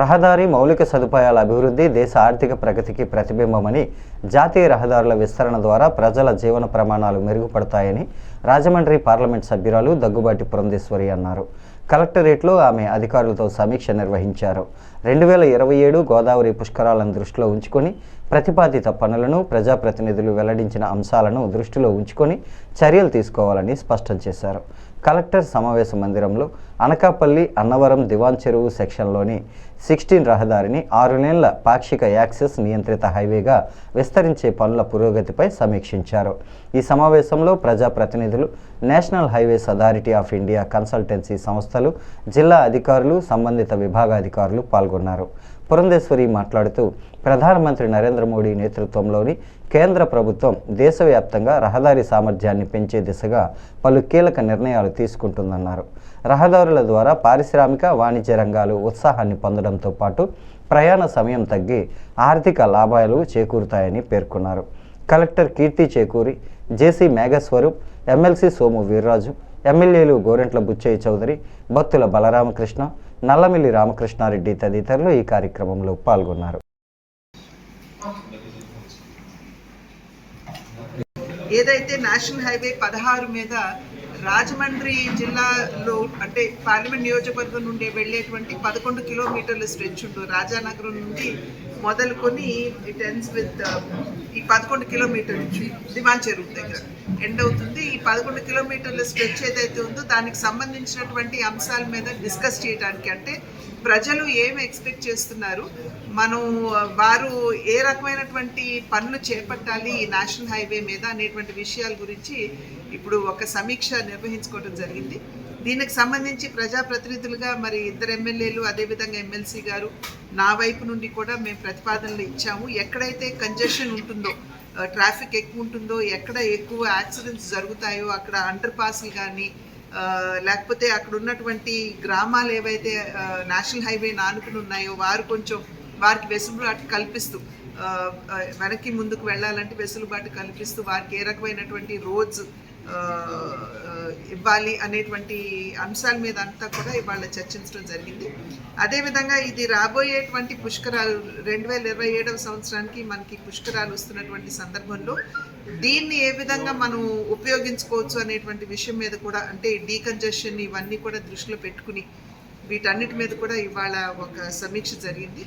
రహదారి మౌలిక సదుపాయాల అభివృద్ధి దేశ ఆర్థిక ప్రగతికి ప్రతిబింబమని జాతీయ రహదారుల విస్తరణ ద్వారా ప్రజల జీవన ప్రమాణాలు మెరుగుపడతాయని రాజమండ్రి పార్లమెంట్ సభ్యురాలు దగ్గుబాటి పురంధేశ్వరి అన్నారు. కలెక్టరేట్లో ఆమె అధికారులతో సమీక్ష నిర్వహించారు. రెండు వేల ఇరవై ఏడు గోదావరి పుష్కరాలను దృష్టిలో ఉంచుకొని ప్రతిపాదిత పనులను ప్రజాప్రతినిధులు వెల్లడించిన అంశాలను దృష్టిలో ఉంచుకొని చర్యలు తీసుకోవాలని స్పష్టం చేశారు. కలెక్టర్ సమావేశ మందిరంలో అనకాపల్లి అన్నవరం దివాన్ చెరువు సెక్షన్లోని సిక్స్టీన్ రహదారిని ఆరు నెలల పాక్షిక యాక్సెస్ నియంత్రిత హైవేగా విస్తరించే పనుల పురోగతిపై సమీక్షించారు. ఈ సమావేశంలో ప్రజాప్రతినిధులు national highways authority of India consultancy సంస్థలు జిల్లా అధికారులు సంబంధిత విభాగాధికారులు పాల్గొన్నారు. పురంధేశ్వరి మాట్లాడుతూ ప్రధానమంత్రి నరేంద్ర మోడీ నేతృత్వంలోని కేంద్ర ప్రభుత్వం దేశవ్యాప్తంగా రహదారి సామర్థ్యాన్ని పెంచే దిశగా పలు కీలక నిర్ణయాలు తీసుకుంటుందన్నారు. రహదారుల ద్వారా పారిశ్రామిక వాణిజ్య రంగాలు ఉత్సాహాన్ని పొందడంతో పాటు ప్రయాణ సమయం తగ్గి ఆర్థిక లాభాలు చేకూరుతాయని పేర్కొన్నారు. Collector Keerthi Chekuri JC Meghaswaroop MLC Somu Veerraju ఎమ్మెల్యేలు గోరెంట్ల బుచ్చయ్య చౌదరి భక్తుల బలరామకృష్ణ నల్లమిల్లి రామకృష్ణారెడ్డి తదితరులు ఈ కార్యక్రమంలో పాల్గొన్నారు. ఏదైతే నేషనల్ హైవే పదహారు మీద రాజమండ్రి జిల్లాలో అంటే పార్లమెంట్ నియోజకవర్గం నుండి వెళ్ళేటువంటి పదకొండు కిలోమీటర్ల స్ట్రెచ్ ఉండు రాజానగరం నుండి మొదలుకొని ఇట్ ఎండ్స్ విత్ ఈ పదకొండు కిలోమీటర్లు దివాన్ చెరువు దగ్గర ఎండ్ అవుతుంది. ఈ పదకొండు కిలోమీటర్ల స్ట్రెచ్ ఏదైతే ఉందో దానికి సంబంధించినటువంటి అంశాల మీద డిస్కస్ చేయడానికి అంటే ప్రజలు ఏమి ఎక్స్పెక్ట్ చేస్తున్నారు? మనం వారు ఏ రకమైనటువంటి పనులు చేపట్టాలి ఈ నేషనల్ హైవే మీద అనేటువంటి విషయాల గురించి ఇప్పుడు ఒక సమీక్ష నిర్వహించుకోవడం జరిగింది. దీనికి సంబంధించి ప్రజాప్రతినిధులుగా మరి ఇద్దరు ఎమ్మెల్యేలు అదేవిధంగా ఎమ్మెల్సీ గారు నా వైపు నుండి కూడా మేము ప్రతిపాదనలు ఇచ్చాము. ఎక్కడైతే కంజెషన్ ఉంటుందో ట్రాఫిక్ ఎక్కువ ఉంటుందో ఎక్కడ ఎక్కువ యాక్సిడెంట్స్ జరుగుతాయో అక్కడ అండర్ పాస్లు కానీ లేకపోతే అక్కడ ఉన్నటువంటి గ్రామాలు ఏవైతే ఆ, నేషనల్ హైవే నానుకుని ఉన్నాయో వారు కొంచెం వారికి వెసులుబాటు కల్పిస్తూ వెనక్కి ముందుకు వెళ్ళాలంటే వెసులుబాటు కల్పిస్తూ వారికి ఏ రకమైనటువంటి రోడ్స్ ఇవ్వాలి అనేటువంటి అంశాల మీద అంతా కూడా ఇవాళ చర్చించడం జరిగింది. అదేవిధంగా ఇది రాబోయేటువంటి పుష్కరాలు రెండు వేల ఇరవై ఏడవ సంవత్సరానికి మనకి పుష్కరాలు వస్తున్నటువంటి సందర్భంలో దీన్ని ఏ విధంగా మనం ఉపయోగించుకోవచ్చు అనేటువంటి విషయం మీద కూడా అంటే డీకంజెషన్ ఇవన్నీ కూడా దృష్టిలో పెట్టుకుని వీటన్నిటి మీద కూడా ఇవాళ ఒక సమీక్ష జరిగింది.